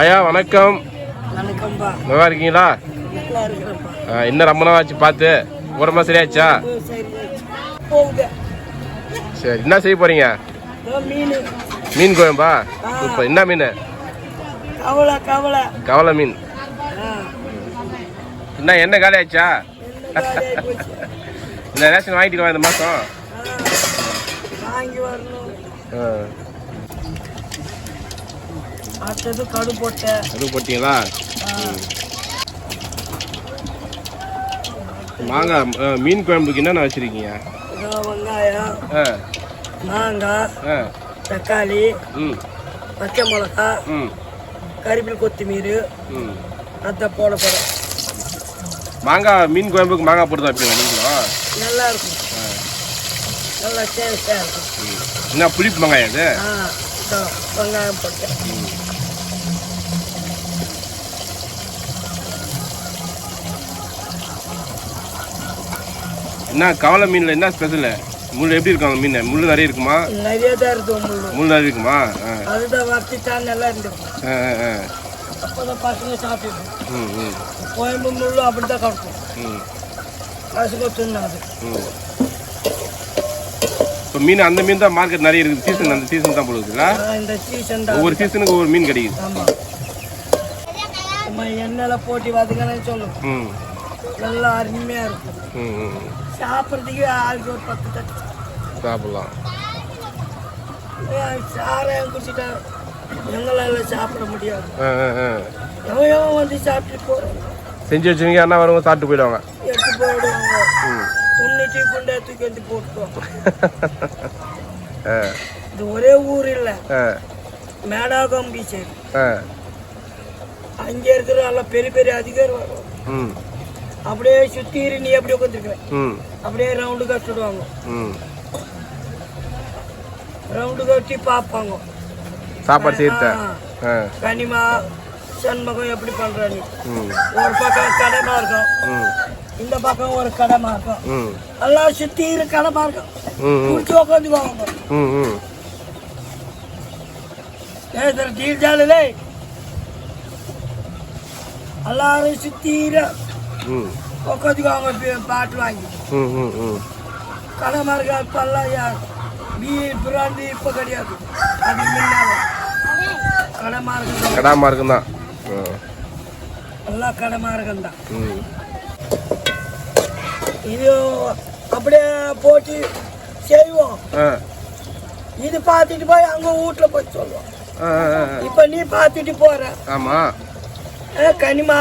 ஐயா வணக்கம். நல்லா இருக்கீங்களா? என்ன ரொம்ப நாள் ஆச்சு பார்த்து. உடம்பா சரியாச்சா? சரி என்ன செய்ய போறீங்க? மீன். குழம்பா? இப்போ என்ன மீன்? கவலை மீன். என்ன என்ன காலி ஆச்சா? இந்த ரேஷன் வாங்கிட்டு இந்த மாதம் அடுத்தது கடு போட்டேன் அது போட்டீங்களா மாங்காய் மீன் குழம்புக்கு என்னென்ன வச்சுருக்கீங்க? வெங்காயம் ஆ. மாங்காய் தக்காளி பச்சை மிளகா ம். கறிவேப்பிலை கொத்தமீர் அதை போட போகிறேன் மாங்காய் மீன் குழம்புக்கு மாங்காய் போட்டு தான் நீங்களும் நல்லா இருக்கும் நல்லா டேஸ்டாக இருக்கும். என்ன புளிப்பு மாங்காய் அது வெங்காயம் போட்டேன். என்ன கவலை மீனில் என்ன ஸ்பெஷல் முள் எப்படி இருக்கும் மீன்? முள் நிறைய இருக்குமா? நிறைய தான் இருக்கும் முள்ளு. முள் நிறைய இருக்குமா? அதுதான் வறுத்துட்டா நல்லா ஆ அப்போதான் பசங்க சாப்பிட்டு கோயம்பு முள்ளு அப்படி தான் கிடக்கும் பசங்க தின்னாது இப்போ மீன் அந்த மீன் தான் மார்க்கெட் நிறைய இருக்குது. சீசன் அந்த சீசன் தான் போடுதுங்களா ஆனா இந்த சீசன் தான். ஒவ்வொரு சீசனுக்கு ஒவ்வொரு மீன் கிடைக்குது. ஆமாம் எண்ணெயில் போட்டி பார்த்துக்கன்னு சொல்லும் நல்லா அருமையாக இருக்கும். ம் ம். சாப்பிட்றதுக்கு ஆளுக்கு ஒரு பத்து தட்டு. சாப்பிட்லாம். சாராயம் குடிச்சிட்டா எங்களால் சாப்பிட முடியாது. எவன் எவன் வந்து சாப்பிட்டு போகிறோம் செஞ்சு வச்சுருங்க அண்ணா வரவங்க சாப்பிட்டு போயிடுவாங்க. எடுத்து போடுவாங்க. ம். துண்ணிட்டு குண்டை தூக்கி வந்து போட்டுருவோம் இது ஒரே ஊர் இல்லை. மேடாகம் பீச் அங்கே இருக்கிற எல்லாம் பெரிய பெரிய அதிகாரி வரும் ம். அப்படியே சுற்றி நீ அப்படியே உட்காந்துருக்குற ம். அப்படியே ரவுண்டு கட்டிடுவாங்க ம். ரவுண்டு கட்டி பார்ப்பாங்க. சாப்பாடு ஆ. கனிமா சண்முகம் எப்படி பண்ற நீ? ம். ஒரு பக்கம் கடமா இருக்கும். இந்த பக்கம் ஒரு கடமா இருக்கும். எல்லாம் இரு கடமா இருக்கும். குடிச்சு டீல் ஜாலிலே எல்லாரும் சுற்றி ம் உட்காந்துக்குவாங்க பி- பாட்டு வாங்கி ம் ம் ம் கடமா இருக்கா இப்பெல்லாம் யார் பீர் பிராந்தி இப்போ கிடையாது அது முன்னால கடமா இருக்கு கடாமா இருக்குந்தான் ஆ எல்லாம் கடமா இருக்குந்தான் ம் இது அப்படியே போட்டு செய்வோம் இது பார்த்துட்டு போய் அங்க வீட்டுல போய் சொல்லுவோம். இப்ப நீ பார்த்துட்டு போற ஆமா கனிமா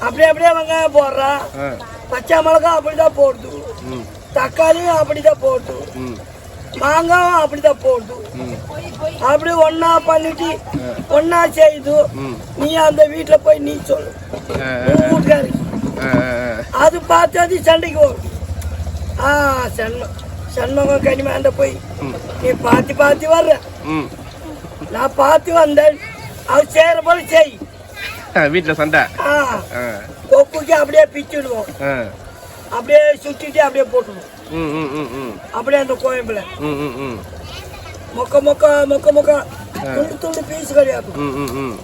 அப்படியே அப்படியே வெங்காயம் போடுறா. ஆ. பச்சை மிளகா அப்படிதான் போடுது. தக்காளியும் அப்படிதான் போடுது. ம். மாங்காயும் அப்படிதான் போடுது. அப்படி ஒண்ணா பண்ணிட்டு ஒண்ணா செய்து நீ அந்த வீட்டுல போய் நீ சொல்லு. வீட்டுக்காரி. அது பார்த்து அது சண்டைக்கு வரும் ஆ சண்ம சண்முகம் கனிமாண்ட போய் நீ பார்த்து பார்த்து வர்ற. நான் பார்த்து வந்தேன். அவர் செய்யற போல செய். வீட்டில் சண்டை. கொக்குக்கு அப்படியே பிச்சுடுவோம். அப்படியே சுத்திட்டு அப்படியே போட்டுருவோம். ம் ம் ம் ம். அப்படியே அந்த கோயம்புல. மொக்க மொக்க மொக்க மொக்க. துண்டு துண்டு பீஸ் கிடையாது. ம் ம்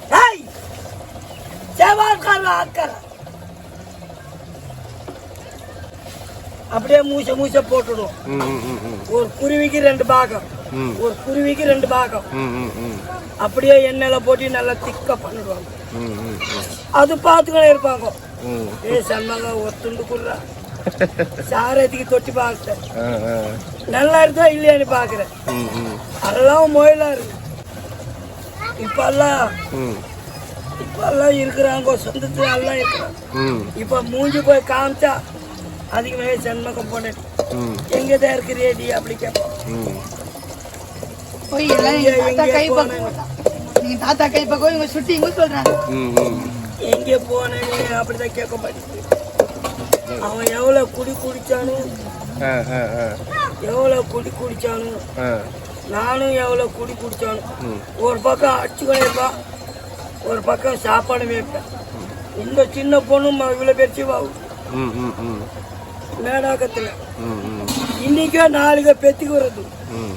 அப்படியே மூச மூச போட்டுடுவோம் ம் ம் ம் ம். ஒரு குருவிக்கு ரெண்டு பாகம். ஒரு குருவிக்கு ரெண்டு பாகம். அப்படியே எண்ணெயில போட்டு நல்லா திக்கா பண்ணிடுவாங்க. அது பார்த்துக்கிட்டே இருப்பாங்க. ஏ சன்மாங்க ஒரு துண்டு குடுறா சாரத்துக்கு தொட்டி ஆ நல்லா இருக்கா இல்லையான்னு பாக்குறேன் அதெல்லாம் மொயிலா இருக்கு. இப்பெல்லாம் இப்பெல்லாம் இருக்கிறாங்க சொந்தத்துல எல்லாம் இருக்கிறாங்க இப்ப மூஞ்சி போய் காமிச்சா அதிகமாகவே சண்முகம் போனேன். ம். எங்கதான் இருக்கிறேடி அப்படி கேட்போம் ம். போய் எல்லாம் எங்க தாத்தா கை பக்கம் எங்க தாத்தா கை பக்கம் இவங்க சுட்டி இவங்க சொல்றாங்க. ம் ம். எங்கே போனேன்னு அப்படிதான் கேட்க மாட்டேங்குது. அவன் எவ்வளவு குடி குடிச்சானு ஆ ஆ ஆ. எவ்வளவு குடி குடிச்சானு நானும் எவ்வளவு குடி குடிச்சானு ம். ஒரு பக்கம் அடிச்சுக்கணும் இருப்பான் ஒரு பக்கம் சாப்பாடு வைப்பேன் இந்த சின்ன பொண்ணும் இவ்வளோ பெருச்சு வாகும் ம் ம் ம். மேடாக்கத்தில் ம் ம் இன்னைக்கே நாளைக்கு பெத்துக்கு வருது ம்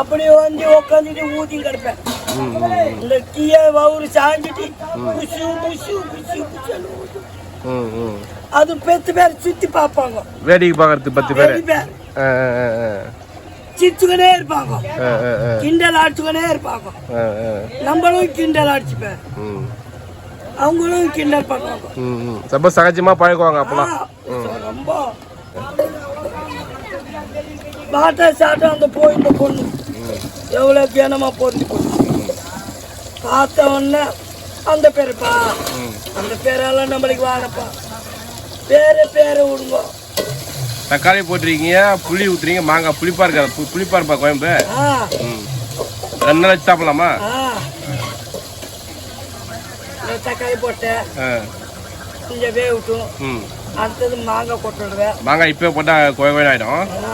அப்படி வந்து உட்காந்துட்டு ஊத்தி கிடப்பேன். இந்த கீழே வவுறு சாஞ்சிட்டு ஊதும். ம் ம் அது பெத்து பேர் சுத்தி பார்ப்பாங்க. வேடிக்கை பார்க்கறதுக்கு பத்து பேர். சிரிச்சுக்கினே இருப்பாங்க. கிண்டல் அடிச்சுக்கினே இருப்பாங்க. நம்மளும் கிண்டல் அடிச்சுப்பேன் ம். அவங்களும் கிண்டல் பண்ணுவாங்க. ம் ரொம்ப சகஜமாக பழகுவாங்க அப்போலாம் ரொம்ப. பாட்டா சாட்டா அந்த போய் இந்த பொண்ணு எவ்வளவு கனமா பொருந்தி போச்சு பார்த்த உடனே அந்த பேருப்பா. அந்த பேரெல்லாம் நம்மளுக்கு வாடப்பா பேரை பேரை விடுங்க. தக்காளி போட்டுருக்கீங்க புளி ஊத்துறீங்க மாங்காய் புளிப்பா இருக்கா புளிப்பா இருப்பா கோயம்பு ரெண்டு நாள் வச்சு சாப்பிடலாமா? தக்காளி போட்டேன் கொஞ்சம் வேகட்டும் ம். அடுத்தது மாங்காய் கொட்டுடுவேன் மாங்காய் இப்போ போட்டால் கோயம்பு ஆகிடும் ஆ,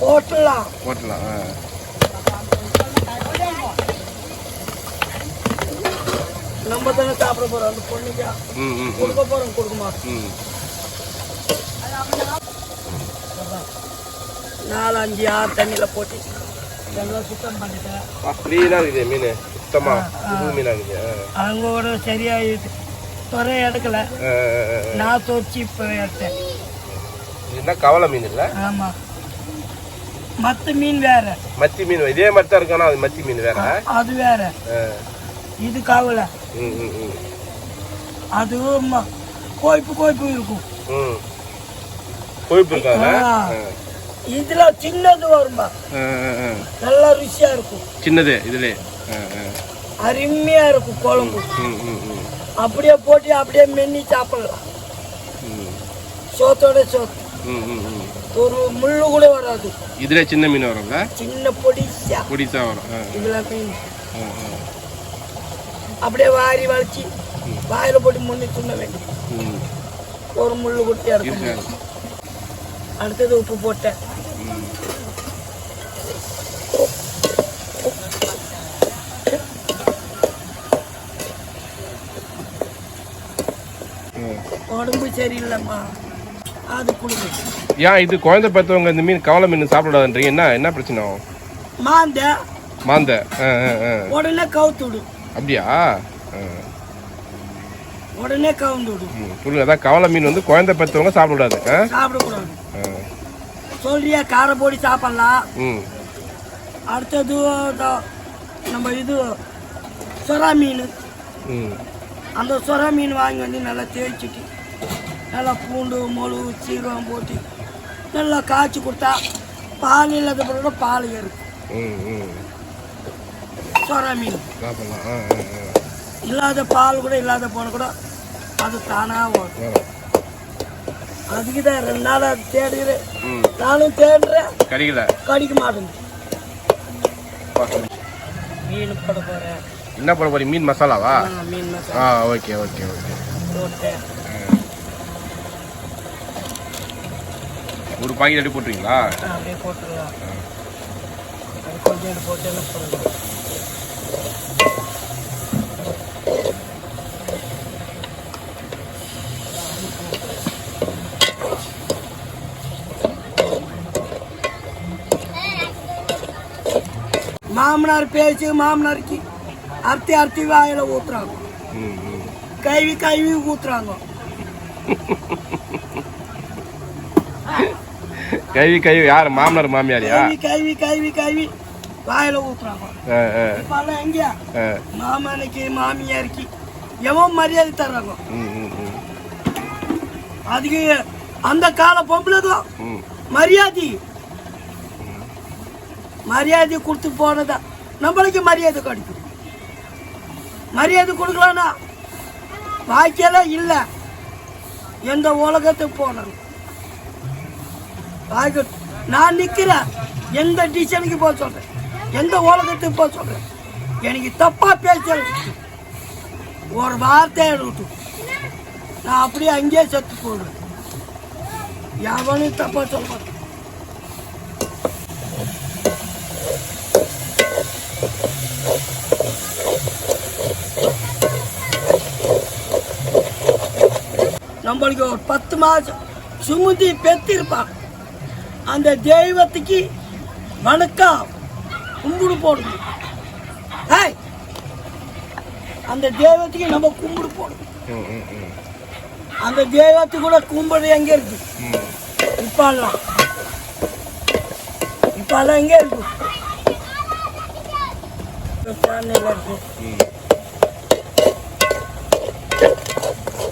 போட்டுடலாம். போட்டுடலாம் நம்ம தானே சாப்பிட போறோம். அந்த பொண்ணுக்கு கொடுக்க போறோம் கொடுக்க மாட்டோம் ம். நாலு அஞ்சு ஆறு தண்ணியில போட்டு எல்லாம் சுத்தம் பண்ணிட்டேன். இருக்குது மீன். சுத்தமாக புது இருக்குது அவங்க கூட சரியாயிடுது துறை எடுக்கல. நான் தொச்சு இப்போ எடுத்தேன். இது என்ன கவலை மீன் இல்லை ஆமா. மற்ற மீன் வேற. மத்தி மீன் இதே மாதிரி தான் இருக்கும் ஆனா அது மத்தி மீன் வேற? அது வேற. இது கவலை. அதுவும் கோய்ப்பு கோய்ப்பு இருக்கும். ம். கொழுப்பு இருக்காங்க. இதுல சின்னது வரும்பா நல்லா ருசியா இருக்கும். சின்னது இதுல அருமையா இருக்கும் குழம்பு. அப்படியே போட்டு அப்படியே மென்னி சாப்பிடலாம். சோத்தோட சோத்து ஒரு முள்ளு கூட வராது. இதுல சின்ன மீன் வரும்ல? சின்ன பொடிசா. பொடிசா வரும். இதுல மீன். அப்படியே வாரி வளைச்சி வாயில போட்டு முன்னி துண்ண வேண்டும் ஒரு முள்ளு குட்டி அடுத்தது உப்பு போட்டேன். சரியில்லைம்மா. அது குடுங்க ஏன் இது குழந்தை பெற்றவங்க இந்த மீன் கவலை மீன் சாப்பிடாதுன்றீங்க என்ன என்ன பிரச்சனை? ஆகும் மாந்த. மாந்த உடனே கவுத்து விடும் அப்படியா. உடனே கவுந்து விடும் சொல்லுங்க அதான் கவலை மீன் வந்து குழந்தை பெற்றவங்க சாப்பிடக்கூடாது. சாப்பிடக்கூடாது. சொல்றியா காரை போடி சாப்பிடலாம். ம். அடுத்தது நம்ம இது சொரா மீன். ம். அந்த சொரா மீன் வாங்கி வந்து நல்லா தேய்ச்சிட்டு நல்லா பூண்டு மொளகு சீரகம் போட்டு நல்லா காய்ச்சி கொடுத்தா பால் இல்லாத பிறகு பால் ஏறும். ம் ம். சொரா மீன். இல்லாத பால் கூட இல்லாத போன கூட அது தானாக வரும். அதுக்கு தான் ரெண்டு நாளாக அது தேடுகிறேன். நானும் தேடுறேன். கறிக்கல கடிக்க மாட்டேங்குது மீன் போட போகிறேன் என்ன போட போறீங்க? மீன் மசாலாவா? மீன் மசாலா. ஆ ஓகே ஓகே ஓகே. ஒரு பாக்கெட் அடி போட்டுறீங்களா ஆ, அப்படியே கொஞ்சம் போட்டு என்ன மாமனார் பேச்சு மாமனாருக்கு அர்த்தி அர்த்தி வாயில ஊத்துறாங்க. ம் ம். கைவி கைவி யார்? மாமனார் மாமியாரியா கைவி கைவி கைவி வாயில ஊத்துறாங்க. எங்கேயா? மாமனுக்கு மாமியாருக்கு. எவன் மரியாதை தர்றாங்க அதுக்கு அந்த கால பொம்பளைக்கும் ம். மரியாதை. மரியாதை கொடுத்து போனதா? நம்மளுக்கு மரியாதை கிடைக்கும் மரியாதை கொடுக்கலனா? வாய்க்கெல்லாம் இல்லை. எந்த உலகத்துக்கு போனோம் வாய்க்கு நான் நிற்கிறேன் எந்த டிசைனுக்கு போக சொல்கிறேன் எந்த உலகத்துக்கு போக சொல்கிறேன் எனக்கு தப்பாக பேச ஒரு வார்த்தை விட்டு. நான் அப்படியே அங்கேயே செத்து போடுவேன் எவனும் தப்பா சொல்ல நம்மளுக்கு ஒரு பத்து மாதம் சுமதி பெத்திருப்பான் அந்த தெய்வத்துக்கு வணக்கம் கும்பிடு போடணும் ஏய் அந்த தெய்வத்துக்கு நம்ம கும்பிடு போடணும் அந்த தெய்வத்துக்கு கூட கும்பிடு எங்க இருக்கு? இப்பெல்லாம் இப்பெல்லாம் எங்க இருக்கு?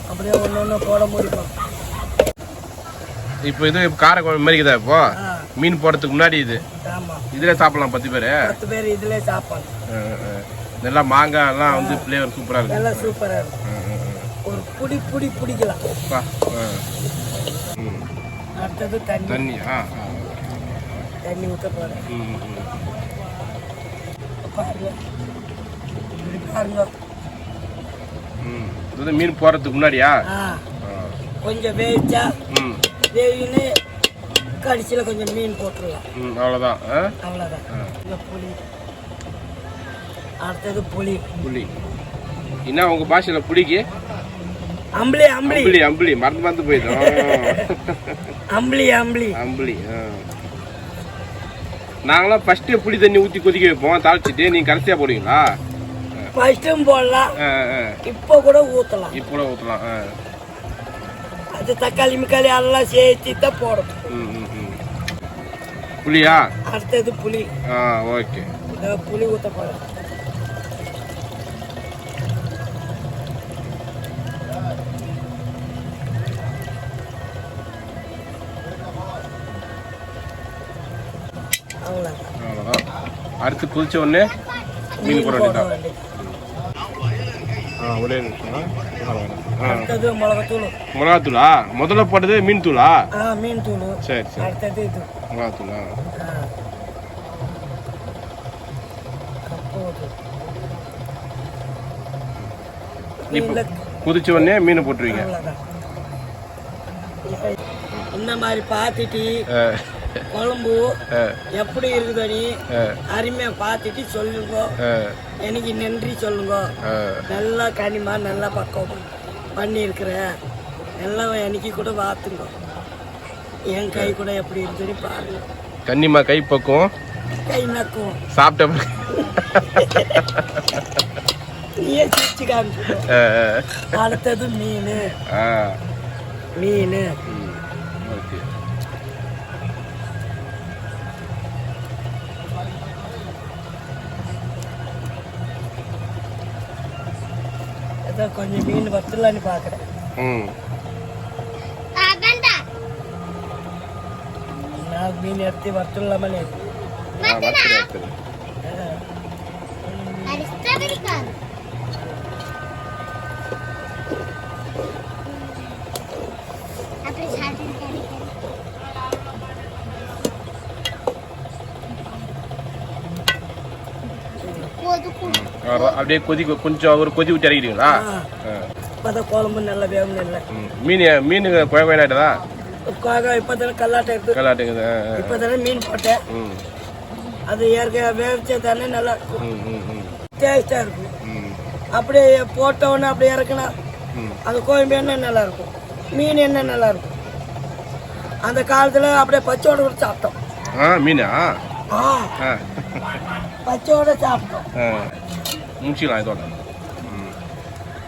அப்படியே ஒன்று ஒன்று போட முடியுமா? இப்போ இது கார குழம்பு மாதிரி இருக்குதா இப்போ? மீன் போடுறதுக்கு முன்னாடி இது. இதுல சாப்பிடலாம் பத்து பேர். பத்து பேர் இதுல சாப்பாடு நல்லா மாங்காய் எல்லாம் வந்து ஃப்ளேவர் சூப்பரா இருக்கு நல்லா சூப்பராக இருக்கும். ஒரு புடி புடி பிடிக்கலாம். அடுத்தது தண்ணி. தண்ணி ஆ. தண்ணி ஊற்ற போகிறேன். பாருங்க. இது மீன் போடுறதுக்கு முன்னாடியா. கொஞ்சம் வேவிச்சா ம். வேவின்னு கடைசியில் கொஞ்சம் மீன் போட்டுருலாம் ம் அவ்வளோதான் அவ்வளோதான். இந்த புளி. அடுத்தது புளி. புளி. என்ன உங்க பாஷையில புளிக்கு? அம்பளி அம்பளி அம்பளி அம்பளி மறந்து மறந்து போயிடும் அம்பளி அம்பளி அம்பளி ஆ. நாங்களாம் ஃபர்ஸ்ட் புளி தண்ணி ஊற்றி கொதிக்க வைப்போம். தாளிச்சிட்டு நீங்க கடைசியா போடுவீங்களா? ஃபஸ்ட்டும் போடலாம். இப்போ கூட ஊற்றலாம் இப்போ கூட ஊற்றலாம் அது தக்காளி மிக்காளி எல்லாம் சேர்த்து தான் போடணும் புளியா? அடுத்தது புளி. ஆ ஓகே. புளி ஊற்ற அவ்வளோதான் அடுத்து கொதிச்ச உடனே மீன் போட வேண்டியதான் வேண்டியது. ஆ ஒரே நிமிஷம். அடுத்தது மிளகாத்தூள். மிளகாத்தூளா? முதல்ல போட்டது மீன் தூளா மீன் தூள் சரி சரி. அடுத்தது இது. மிளகாத்தூளா. இப்போ கொதிச்ச உடனே மீனை போட்டுருவீங்க. இந்த மாதிரி பார்த்துட்டு குழம்பு எப்படி இருக்குது நீ ஆ, அருமையா பார்த்துட்டு சொல்லுங்க. எனக்கு நன்றி சொல்லுங்க. நல்லா கனிமா நல்லா பக்கம் பண்ணியிருக்கிற எல்லாம் எனக்கு கூட வாத்துங்க என் கை கூட எப்படி இருக்குதுன்னு பாருங்க. கன்னிமா கை பக்கம் கை நக்கும். சாப்பிட்ட. நீயே சிரிச்சு காமிச்சு. அடுத்தது மீன். மீன். ஓகே. கொஞ்சம் மீன் வத்துலான்னு பார்க்குறேன் ம். நான் மீன் எடுத்து வத்துலாமலே ஆ வறுத்துரு வறுத்துரு அவ்வளோதான். அப்படியே கொதி கொஞ்சம் ஒரு கொதி விட்டு. இப்போதான் குழம்பு நல்லா வேகணும் இல்லை. மீன் மீன் குழம்பு வேணாட்டதா இப்போ தானே கல்லாட்டை ஆ, ஆ. இப்போ தானே மீன் போட்டேன். அது ஏற்கனவே வேவிச்சா தானே நல்லா டேஸ்டாக இருக்கும். ம். அப்படியே போட்ட உடனே அப்படியே இறக்குனா ம். அந்த குழம்பு என்ன நல்லா இருக்கும். மீன் என்ன நல்லா இருக்கும். அந்த காலத்தில் அப்படியே பச்சையோட கூட சாப்பிட்டோம். ஆ மீனா? பச்சையோட சாப்பிட்டோம். ஆ. முடிச்சிக்கலாம் இதோட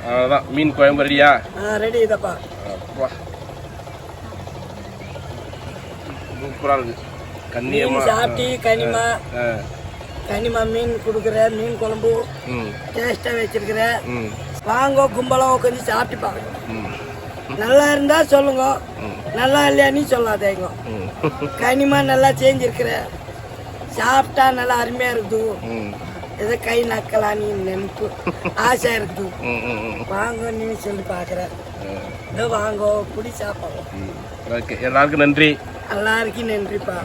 அவ்வளோதான் மீன் குழம்பு ரெடியா ஆ ரெடி இதப்பா அப்பா சூப்பராக இருக்கு மீன் கண்ணியமா சாப்பிட்டு கனிமா கனிமா மீன் கொடுக்குற மீன் குழம்பு டேஸ்ட்டாக வச்சிருக்கிற வாங்க கும்பலாக உட்காந்து சாப்பிட்டு பாருங்க ம் நல்லா இருந்தா சொல்லுங்க. நல்லா இல்லையான்னு சொல்லாதேங்க கனிமா நல்லா செஞ்சிருக்கிற சாப்பிட்டா நல்லா அருமையா இருக்குது ஏதோ கை நக்கலான்னு நினைப்பு ஆசை இருக்குது வாங்க நீ சொல்லி பார்க்குற. ஏதோ வாங்க பிடி சாப்பிடுவோம் ஓகே. எல்லாருக்கும் நன்றி. எல்லாருக்கும் நன்றிப்பா.